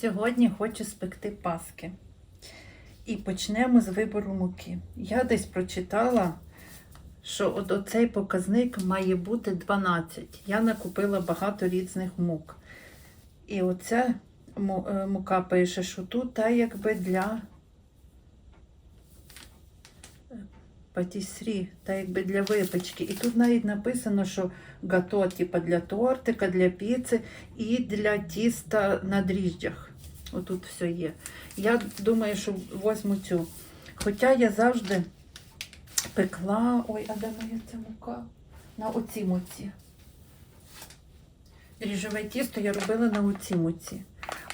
Сьогодні хочу спекти паски. І почнемо з вибору муки. Я десь прочитала, що от оцей показник має бути 12. Я накупила багато різних мук. І оця е, мука пише, що тут та якби для патісрі, та якби для випечки. І тут навіть написано, що гато, типа для тортика, для піци і для тіста на дріжджах. Отут все є. Я думаю, що возьму цю. Хоча я завжди пекла. Ой, а де моя ця мука? На оці муці. Дріжджове тісто я робила на оці муці.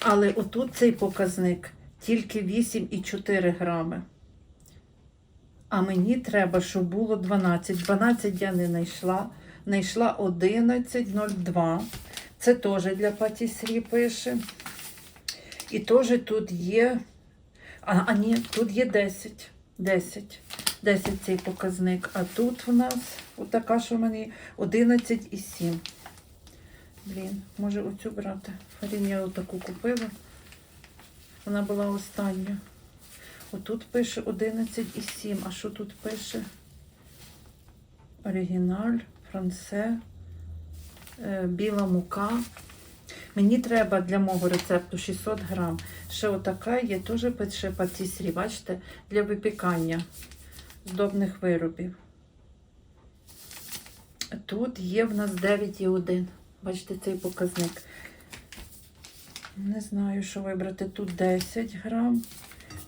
Але отут цей показник тільки 8,4 грами. А мені треба, щоб було 12. 12 я не знайшла. Знайшла 11,02. Це теж для патісрі пише. І теж тут є. А, а ні, тут є 10. 10. 10 цей показник. А тут в нас отака, що в мене є, 11,7. Блін, може оцю брати. Фарін я отаку купила. Вона була остання. Отут пише 11,7. А що тут пише? Оригіналь, франце, е, біла мука. Мені треба для мого рецепту 600 грам. Ще отака є, теж пише патісрі, бачите, для випікання здобних виробів. Тут є в нас 9,1. Бачите, цей показник. Не знаю, що вибрати. Тут 10 грам.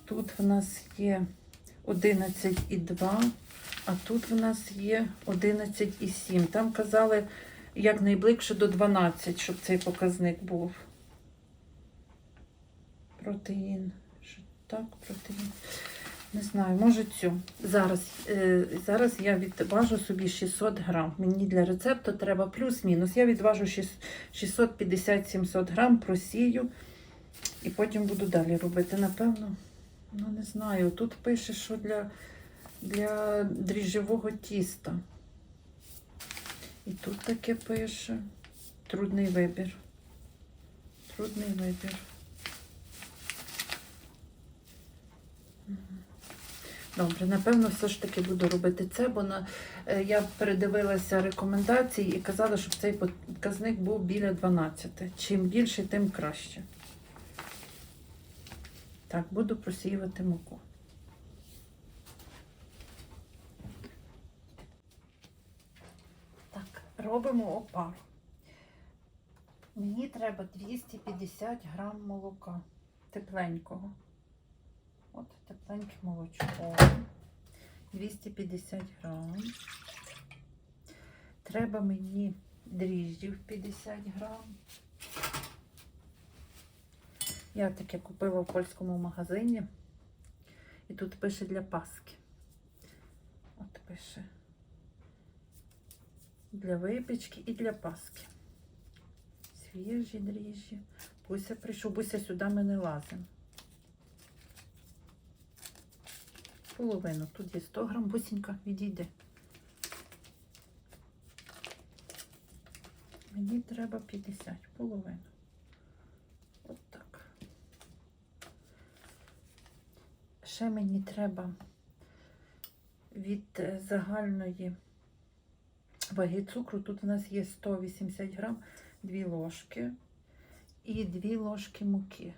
Тут в нас є 11,2, а тут в нас є 11,7. Там казали якнайближче до 12, щоб цей показник був. Протеїн. Так, протеїн. Не знаю, може цю. Зараз, е, зараз я відважу собі 600 грам. Мені для рецепту треба плюс-мінус. Я відважу 650-700 грам, просію і потім буду далі робити. Напевно, ну не знаю. Тут пише, що для, для дріжджового тіста. І тут таке пише. Трудний вибір. Трудний вибір. Добре, напевно, все ж таки буду робити це, бо на, е, я передивилася рекомендації і казала, щоб цей показник був біля 12. Чим більше, тим краще. Так, буду просіювати муку. Так, робимо опару. Мені треба 250 грам молока тепленького. От тепленьке молочко. 250 грам. Треба мені дріжджів 50 грам. Я таке купила в польському магазині. І тут пише для паски. От пише для випічки і для паски. Свіжі дріжджі. Буся прийшов, Буся сюди ми не лазимо. Половину. Тут є 100 грам, бусінька, відійде. Мені треба 50, половину. От так. Ще мені треба від е, загальної ваги цукру. Тут у нас є 180 грам, 2 ложки і 2 ложки муки.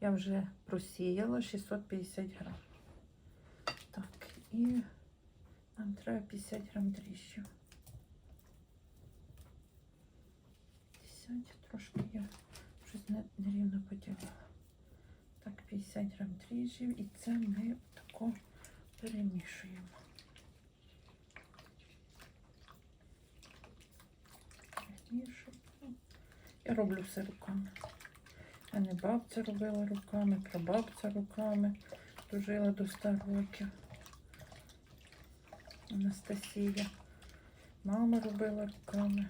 Я вже просіяла 650 грам. Так, і нам треба 50 грам дріжджів. 50, трошки я щось нерівно поділила. Так, 50 грам дріжджів і це ми тако перемішуємо. Я роблю все руками. А не бабця робила руками, прабабця руками. Дожила до 100 років. Анастасія. Мама робила руками.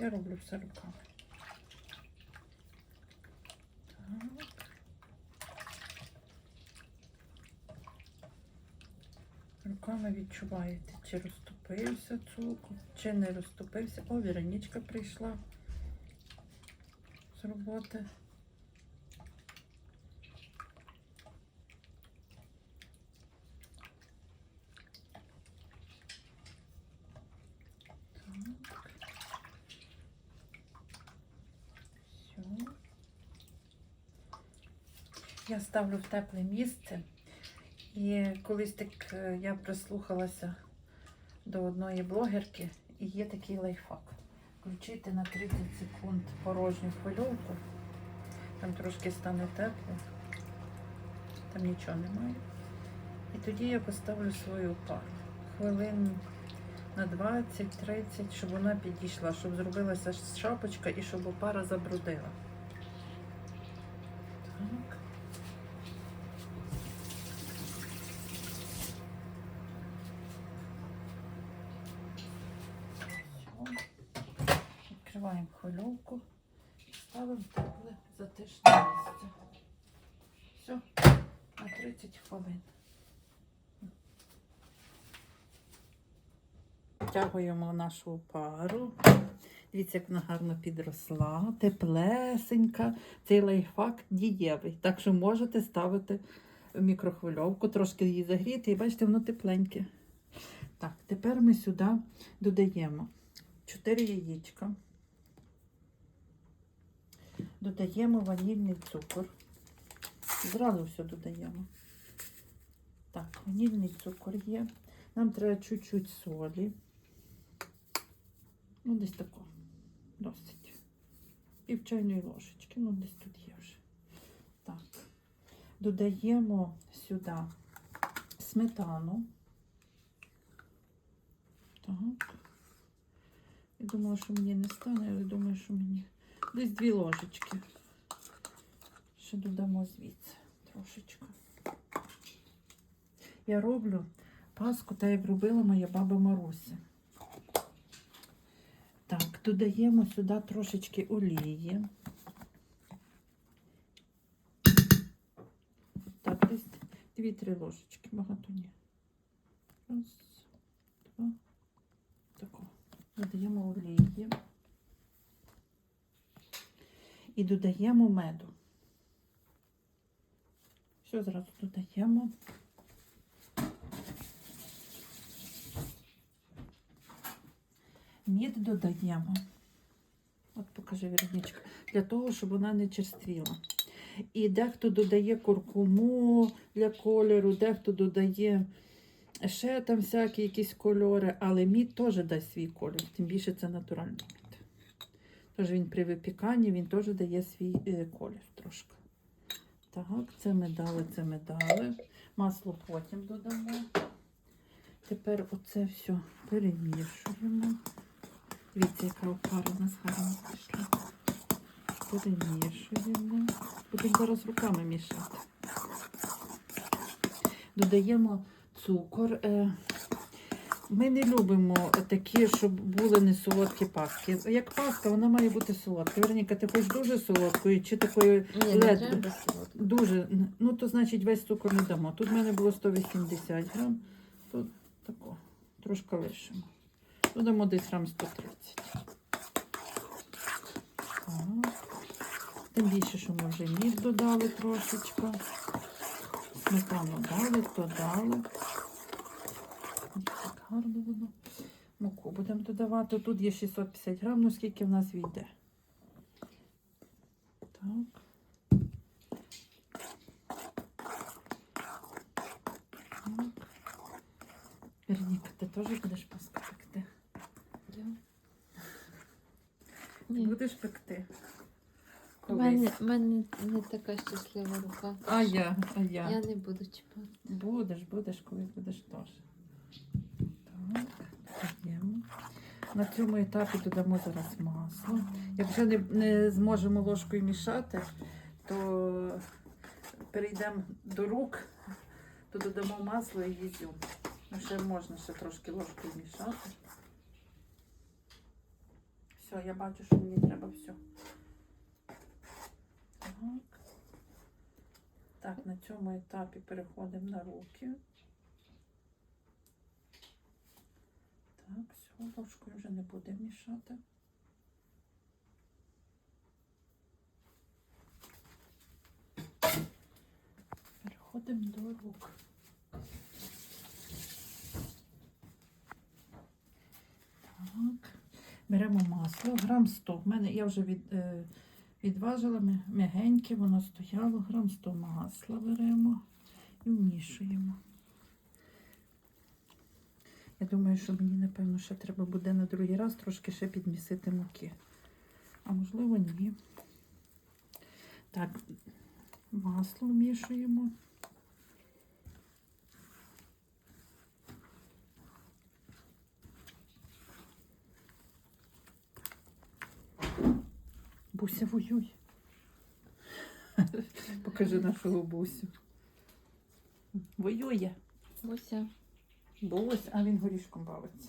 Я роблю все руками. Так. Руками відчуваєте, чи розтопився цукор, чи не розтопився. О, Віронічка прийшла роботи. Я ставлю в тепле місце. І колись так е, я прислухалася до одної блогерки, і є такий лайфхак. Включити на 30 секунд порожню хвильовку. Там трошки стане тепло, там нічого немає. І тоді я поставлю свою пару. Хвилин на 20-30, щоб вона підійшла, щоб зробилася шапочка і щоб опара забрудила. Так. Все. Відкриваємо хвильовку і ставимо в тепле затишне місце. Все, на 30 хвилин. Втягуємо нашу пару. Дивіться, як вона гарно підросла, теплесенька. Цей лайфхак дієвий. Так що можете ставити в мікрохвильовку, трошки її загріти, і бачите, воно тепленьке. Так, тепер ми сюди додаємо 4 яєчка. Додаємо ванільний цукор. Зразу все додаємо. Так, ванільний цукор є. Нам треба чуть-чуть солі. Ну, десь тако. Досить. Пів чайної ложечки. Ну, десь тут є вже. Так. Додаємо сюди сметану. Так. Я думала, що мені не стане, але думаю, що мені десь дві ложечки. Ще додамо звідси трошечки. Я роблю паску, так як робила моя баба Маруся. Додаємо сюди трошечки олії. Так, десь дві-три ложечки, багато ні. Раз, два. Тако. Додаємо олії. І додаємо меду. Все зразу додаємо. Мід додаємо. От покажи Вірничка. Для того, щоб вона не черствіла. І дехто додає куркуму для кольору, дехто додає ще там всякі якісь кольори, але мід теж дасть свій колір, тим більше це натуральний мід. Тож він при випіканні він теж дає свій е, колір трошки. Так, це ми дали, це ми дали. Масло потім додамо. Тепер оце все перемішуємо. Дивіться, яка опара у нас гарно пішла. Перемішуємо. Будемо зараз руками мішати. Додаємо цукор. Е, Ми не любимо такі, щоб були не солодкі паски. Як паска, вона має бути солодка. Вероніка, ти хочеш дуже солодкою чи такою Ні, не треба. Дуже. Ну, то значить весь цукор не дамо. Тут в мене було 180 грам, тут тако, трошки лишимо. Тут дамо десь грам 130. Так. Тим більше, що ми вже мід додали трошечки. Сметану дали, то дали. Так гарно воно. Муку будемо додавати. Тут є 650 грам, ну скільки в нас війде. Так. Верніка, ти теж будеш паску пекти? Я? Ти Ні. будеш пекти? У мене, мене не така щаслива рука. А я, а я. Я не буду чіпати. Будеш, будеш, колись будеш теж. Так, додаємо. На цьому етапі додамо зараз масло. Якщо не, не зможемо ложкою мішати, то перейдемо до рук, то додамо масло і ізюм. Ну, ще можна ще трошки ложкою мішати. Все, я бачу, що мені треба все. Так. Так, на цьому етапі переходимо на руки. Так, все, ложкою вже не буде мішати. Переходимо до рук. Так, беремо масло, грам 100. В мене я вже від, е, Відважила м'ягеньке, воно стояло, грам 100 масла беремо і вмішуємо. Я думаю, що мені, напевно, ще треба буде на другий раз трошки ще підмісити муки. А можливо, ні. Так, масло вмішуємо. Буся воюй. Покажи нашого бусю. Воює. Буся. Бусь, а він горішком бавиться.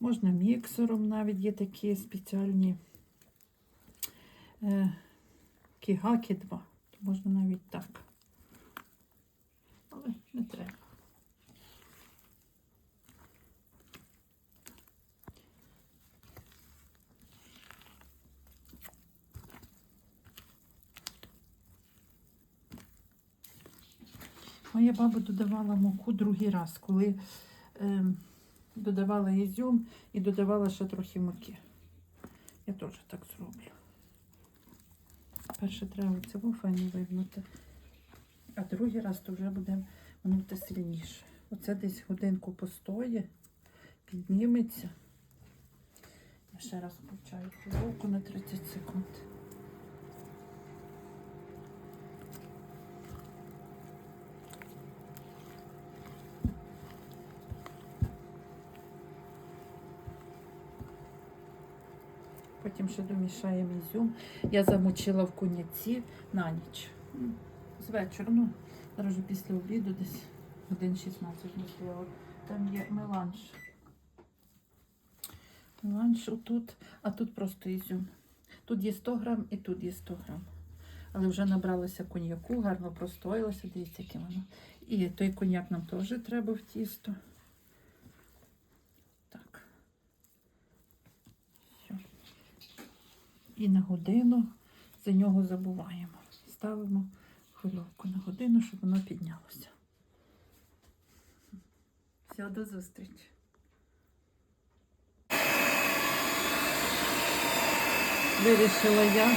Можна міксером, навіть є такі спеціальні е, кігаки 2. То можна навіть так. Але не треба. Моя баба додавала муку другий раз, коли е, додавала ізюм і додавала ще трохи муки. Я теж так зроблю. Перше треба цього файно вигнути, а другий раз то вже буде гнути сильніше. Оце десь годинку постоє, підніметься. Я ще раз включаю головку на 30 секунд. Потім ще домішаємо ізюм. Я замочила в куняці на ніч. М, З вечора, ну, зараз вже після обіду десь годин 16 можливо. Там є меланж. Меланж отут, а тут просто ізюм. Тут є 100 грам і тут є 100 грам. Але вже набралося коньяку, гарно простоїлося, дивіться, яке воно. І той коньяк нам теж треба в тісто. Так. Все. І на годину за нього забуваємо. Ставимо хвильовку на годину, щоб воно піднялося. Все, до зустрічі. Вирішила я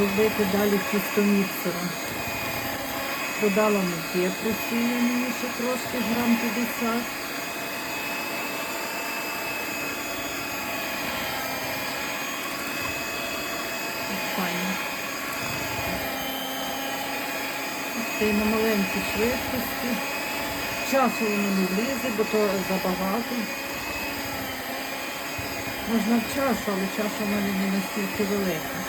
робити далі тісто міксером. Додала муки просіяної ще трошки, грам 50. Файно. Ти на маленькій швидкості. Часу воно не влізе, бо то забагато. Можна в чашу, але чаша в мене не настільки велика.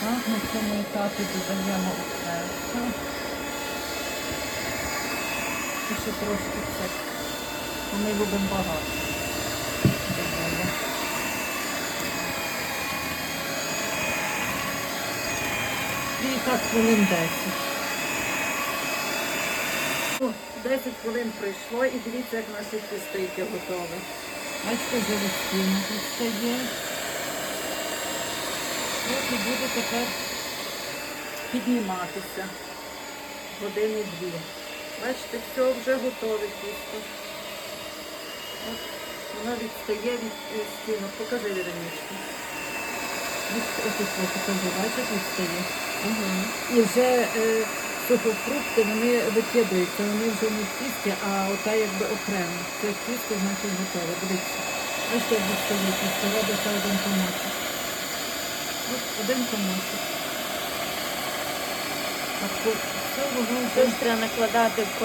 Так, на цьому етапі додаємо перцю. І ще трошки це. Ми любимо багато. І так хвилин 10. О, 10 хвилин пройшло і дивіться, як наше тісто яке готове. Бачите, вже відстійно стає. От і буде тепер підніматися години дві. Бачите, все вже готове тісто. От воно відстає від від стінок. Покажи Віронічку. Покажи, бачиш, відстає. Угу. І вже е, сухофрукти вони викидаються, вони вже не в тісті, а ота якби окремо. Це тісто, значить, готове. Дивіться. Ось як відстає тісто, робиться один комочок. От один комочок. Це треба накладати в,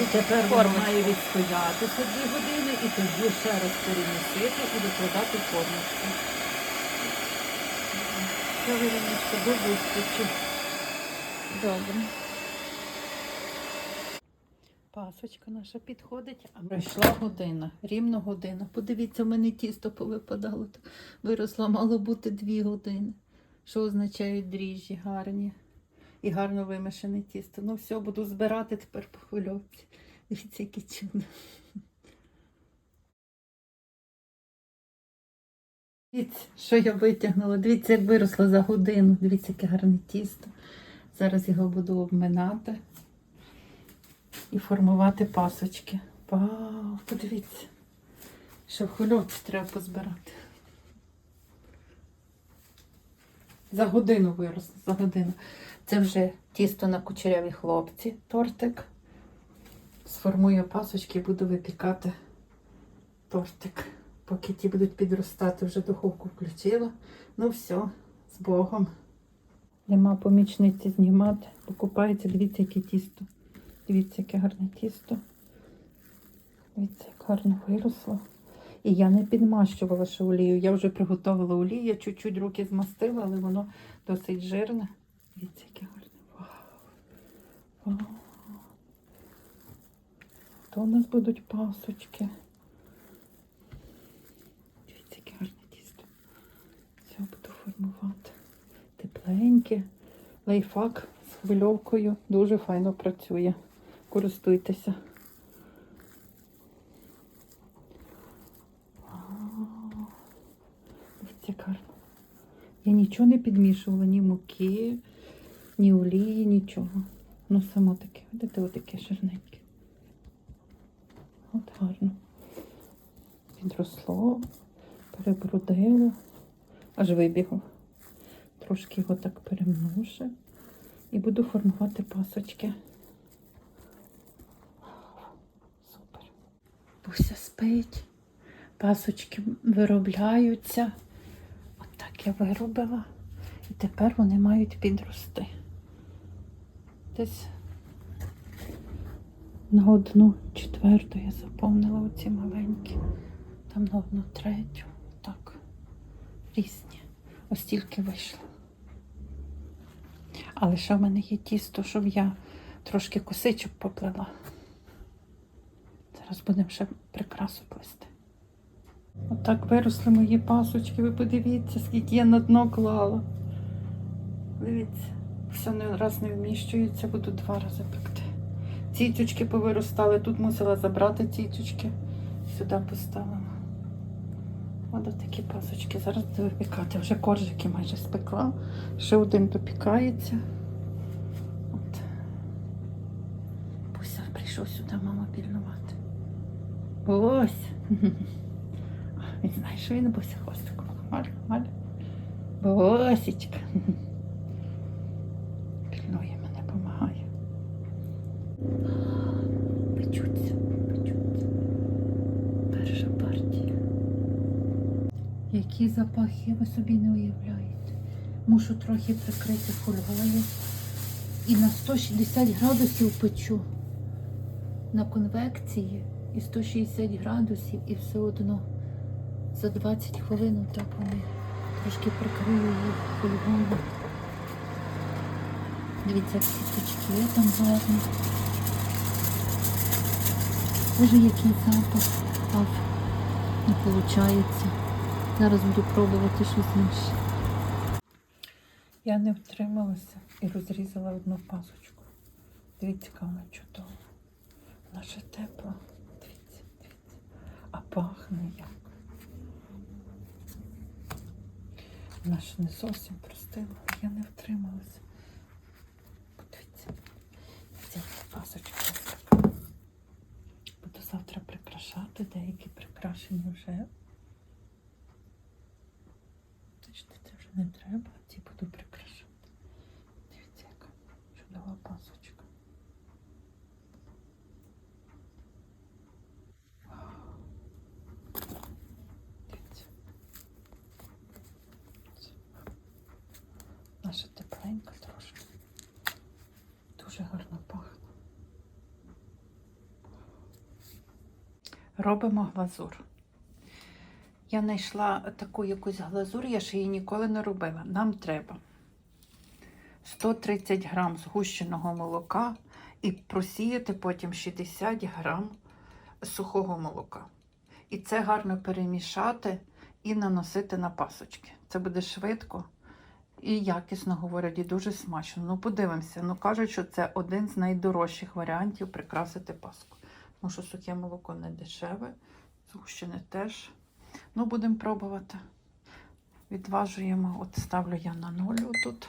і в тепер воно має відстоятися дві години і тоді ще раз перемістити і викладати формочку. Все, Віронічка, до зустрічі. Добре. Пасочка наша підходить, а пройшла година, рівно година. Подивіться, в мене тісто повипадало. Виросло, мало бути дві години. Що означають дріжджі гарні. і гарно вимішане тісто. Ну все, буду збирати тепер по хвильовці. Дивіться, яке чудо. Дивіться, що я витягнула. Дивіться, як виросло за годину. Дивіться, яке гарне тісто. Зараз його буду обминати і формувати пасочки. Вау, подивіться. Ще в хвильовці треба позбирати. За годину виросло, за годину. Це вже тісто на кучеряві хлопці, тортик. Сформую пасочки і буду випікати тортик. Поки ті будуть підростати, вже духовку включила. Ну все, з Богом. Нема помічниці знімати. Покупається, дивіться, яке тісто. Дивіться, яке гарне тісто. Дивіться, як гарно виросло. І я не підмащувала ще олію. Я вже приготувала олію, я чуть-чуть руки змастила, але воно досить жирне. Дивіться, яке гарне. Вау. Вау. То у нас будуть пасочки. Дивіться, яке гарне тісто. Все буду формувати. Тепленьке. Лайфхак з хвильовкою дуже файно працює. Користуйтеся. Дивіться, гарно. Я нічого не підмішувала, ні муки, ні олії, нічого. Ну, само таке, видите, отаке жирненьке. От гарно. Підросло, перебрудило, аж вибігло. Трошки його так перемножу. І буду формувати пасочки. Буся спить. Пасочки виробляються. От так я виробила. І тепер вони мають підрости. Десь на одну четверту я заповнила оці маленькі. Там на одну третю. Так. Різні. Ось тільки вийшло. Але ще в мене є тісто, щоб я трошки косичок поплела. Зараз будемо ще прикрасу плести. Отак виросли мої пасочки. Ви подивіться, скільки я на дно клала. Дивіться, все не раз не вміщується, буду два рази пекти. Ціточки повиростали, тут мусила забрати ціточки, сюди поставила. Ось такі пасочки. Зараз буду випікати. Вже коржики майже спекла. Ще один допікається. От. Буся прийшов сюди, мама пільнувати. Ось. Він знає, що він Буся хвостиком. Маля, маля. Босічка. Пільнує мене, допомагає. Печуться, печуться. Перша партія. Які запахи ви собі не уявляєте. Мушу трохи прикрити фольгою. І на 160 градусів печу. На конвекції і 160 градусів, і все одно за 20 хвилин так вони трошки прикрию їх фольгою. Дивіться, як кісточки там гарні. Боже, який запах. Ав, не виходить. Зараз буду пробувати щось інше. Я не втрималася і розрізала одну пасочку. Дивіться, вона чудова. Вона ще тепла. А пахне як. Вона ще не зовсім простила, я не втрималася. Подивіться. Ця. Буду завтра прикрашати, деякі прикрашені вже. Бачите, це вже не треба, ці буду прикрашати. Дивіться, яка чудова пасочка. Вау. Дивіться. Наша тепленька трошки. Дуже гарно пахне. Робимо глазур. Я знайшла таку якусь глазур, я ще її ніколи не робила. Нам треба 130 грам згущеного молока і просіяти потім 60 грам сухого молока. І це гарно перемішати і наносити на пасочки. Це буде швидко і якісно говорять, і дуже смачно. Ну, подивимося. Ну, кажуть, що це один з найдорожчих варіантів прикрасити паску. Тому що сухе молоко не дешеве, згущене теж. Ну, будемо пробувати. Відважуємо. От ставлю я на ноль отут.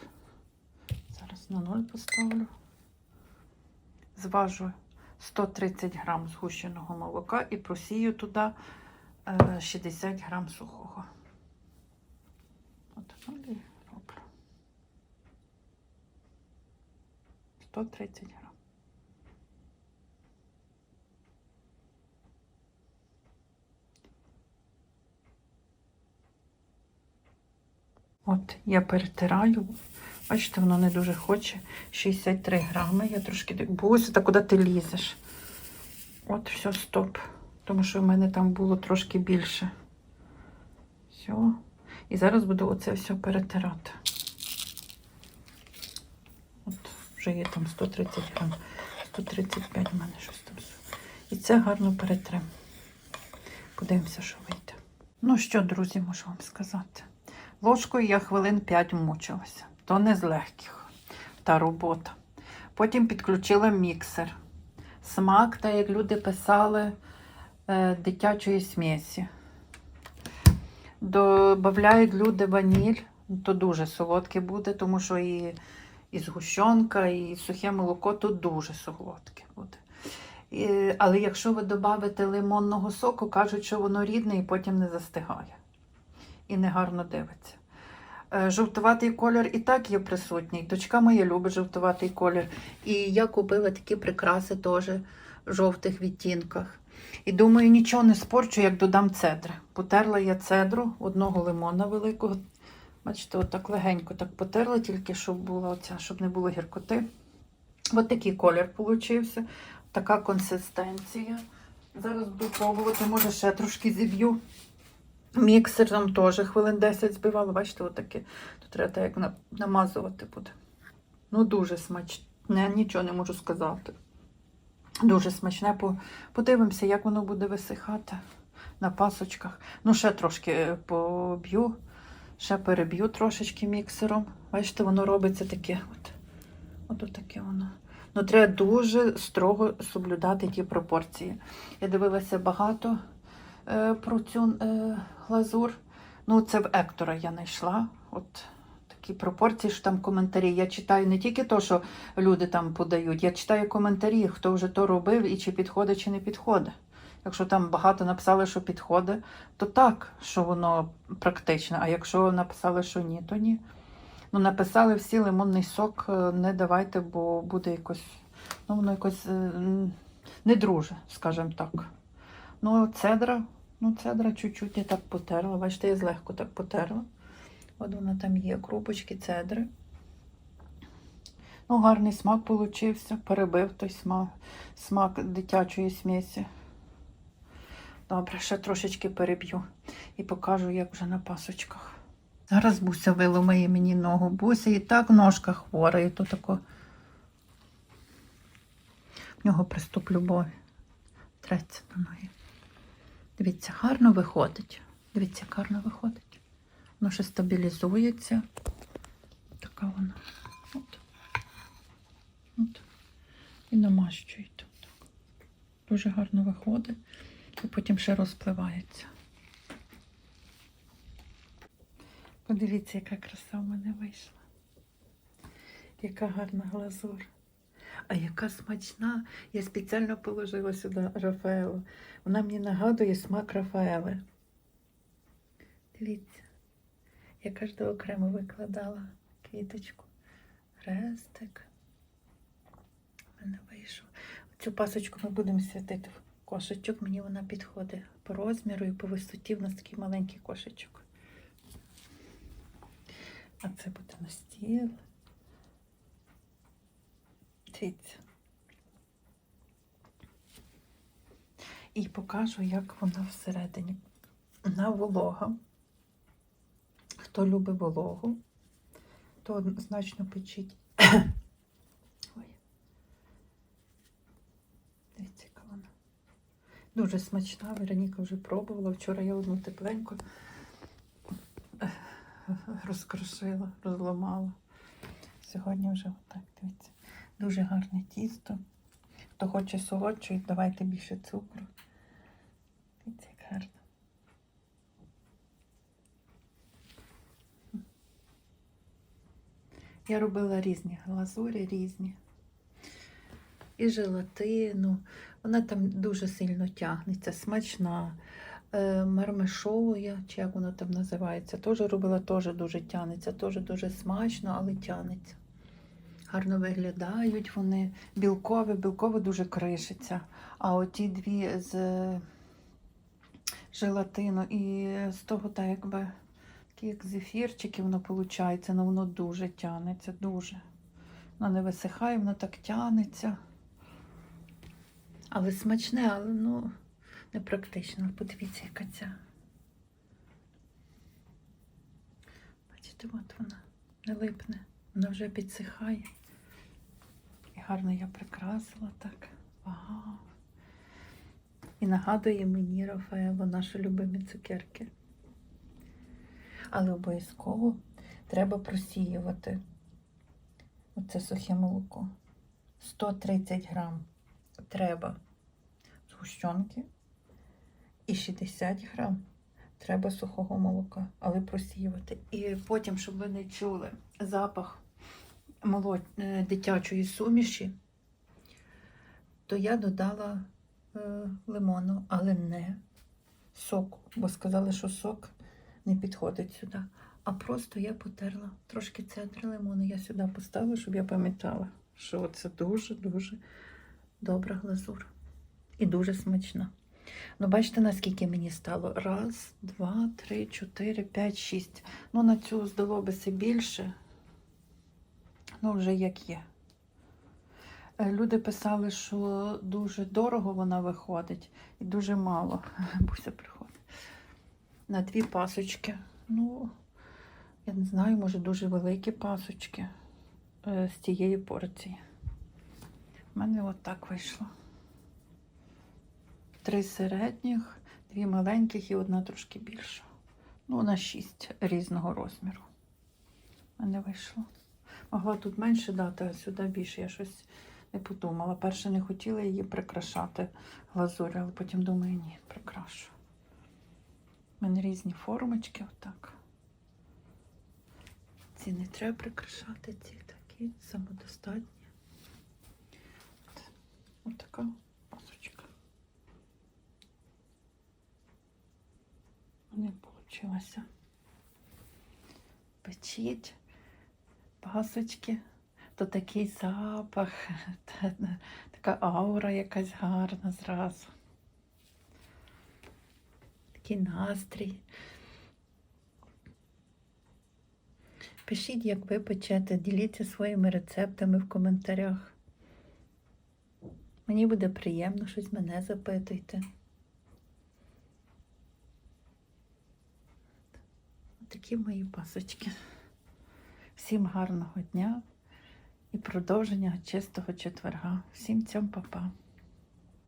Зараз на ноль поставлю. Зважую 130 грам згущеного молока і просію туди е, 60 грам сухого. От ну, і роблю. 130 грам. От я перетираю. Бачите, воно не дуже хоче. 63 грами. Я трошки боюся, та куди ти лізеш. От, все, стоп. Тому що в мене там було трошки більше. Все. І зараз буду оце все перетирати. От, вже є там 130 грам, 135 в мене щось там. І це гарно перетрим. Подивимося, що вийде. Ну що, друзі, можу вам сказати. Ложкою я хвилин 5 мучилася. То не з легких та робота. Потім підключила міксер. Смак, та як люди писали, е, дитячої смесі. Добавляють люди ваніль, то дуже солодке буде, тому що і, і згущенка, і сухе молоко то дуже солодке буде. І, але якщо ви додавите лимонного соку, кажуть, що воно рідне і потім не застигає. І не гарно дивиться. Е, Жовтуватий колір і так є присутній. Дочка моя любить жовтуватий колір. І я купила такі прикраси теж в жовтих відтінках. І думаю, нічого не спорчу, як додам цедри. Потерла я цедру одного лимона великого. Бачите, отак легенько так потерла, тільки щоб була оця, щоб не було гіркоти. Ось такий колір получився, така консистенція. Зараз буду пробувати, може ще трошки зіб'ю. Міксером теж хвилин 10 збивала. Бачите, отаке. Тут треба так як намазувати буде. Ну, дуже смачне, нічого не можу сказати. Дуже смачне. По- Подивимося, як воно буде висихати на пасочках. Ну, ще трошки е, поб'ю, ще переб'ю трошечки міксером. Бачите, воно робиться таке. От, от, таке воно. Ну, треба дуже строго соблюдати ті пропорції. Я дивилася багато про цю е, глазур. Ну, це в Ектора я знайшла. От такі пропорції, що там коментарі. Я читаю не тільки то, що люди там подають, я читаю коментарі, хто вже то робив і чи підходить, чи не підходить. Якщо там багато написали, що підходить, то так, що воно практичне. А якщо написали, що ні, то ні. Ну, написали всі лимонний сок е, не давайте, бо буде якось, ну, воно якось е, не друже, скажімо так. Ну, цедра, ну, цедра чуть-чуть я так потерла. Бачите, я злегко так потерла. От вона там є, крупочки цедри. Ну, гарний смак получився. Перебив той смак, смак дитячої смісі. Добре, ще трошечки переб'ю і покажу, як вже на пасочках. Зараз Буся виломає мені ногу. Буся і так ножка хвора, і то тако. В нього приступ любові. Треться до ноги. Дивіться, гарно виходить. Дивіться, гарно виходить. Воно ще стабілізується. Така вона. От. От. І намащує тут. Дуже гарно виходить. І потім ще розпливається. Подивіться, яка краса в мене вийшла. Яка гарна глазур. А яка смачна. Я спеціально положила сюди Рафаелу. Вона мені нагадує смак Рафаели. Дивіться, я кожного окремо викладала квіточку. Хрестик. У мене вийшов. Цю пасочку ми будемо святити в кошечок. Мені вона підходить по розміру і по висоті. В нас такий маленький кошечок. А це буде на стіл. Дивіться. І покажу, як вона всередині. Вона волога. Хто любить вологу, то однозначно печіть. Ой. Дивіться, яка вона. Дуже смачна. Вероніка вже пробувала. Вчора я одну тепленьку розкрошила, розламала. Сьогодні вже отак, дивіться. Дуже гарне тісто. Хто хоче солодшої, давайте більше цукру. Дивіться, як гарно. Я робила різні глазурі, різні. І желатину. Вона там дуже сильно тягнеться, смачна. Е, мармешовая, чи як воно там називається, теж робила, теж дуже тягнеться, теж дуже смачно, але тягнеться. Гарно виглядають вони. Білкове, білкове дуже кришиться. А оті дві з желатину і з того, так якби як зефірчики, воно виходить, але воно дуже тягнеться, дуже. Воно не висихає, воно так тягнеться. Але смачне, але ну, непрактично. Подивіться, яка ця. Бачите, от вона не липне, вона вже підсихає. Гарно я прикрасила так. Вау. І нагадує мені Рафаело наші любимі цукерки. Але обов'язково треба просіювати оце сухе молоко. 130 грам треба згущенки і 60 грам треба сухого молока, але просіювати. І потім, щоб ви не чули запах молод... е, дитячої суміші, то я додала е, лимону, але не соку, бо сказали, що сок не підходить сюди. А просто я потерла трошки цедри лимону. Я сюди поставила, щоб я пам'ятала, що це дуже-дуже добра глазур. І дуже смачна. Ну, бачите, наскільки мені стало? Раз, два, три, чотири, п'ять, шість. Ну, на цю здало би більше. Ну, вже як є. Е, Люди писали, що дуже дорого вона виходить і дуже мало. Буся приходить. На дві пасочки. Ну, я не знаю, може дуже великі пасочки е, з цієї порції. У мене отак вийшло. Три середніх, дві маленьких і одна трошки більша. Ну, на шість різного розміру. У мене вийшло. Могла тут менше дати, а сюди більше. Я щось не подумала. Перше не хотіла її прикрашати глазурю, але потім думаю, ні, прикрашу. У мене різні формочки, отак. Ці не треба прикрашати, ці такі самодостатні. От, отака пасочка. Не вийшло. Печіть пасочки, то такий запах, така аура якась гарна зразу. Такий настрій. Пишіть, як ви печете, діліться своїми рецептами в коментарях. Мені буде приємно, щось мене запитуйте. Такі мої пасочки. Всім гарного дня і продовження чистого четверга. Всім цьом па-па.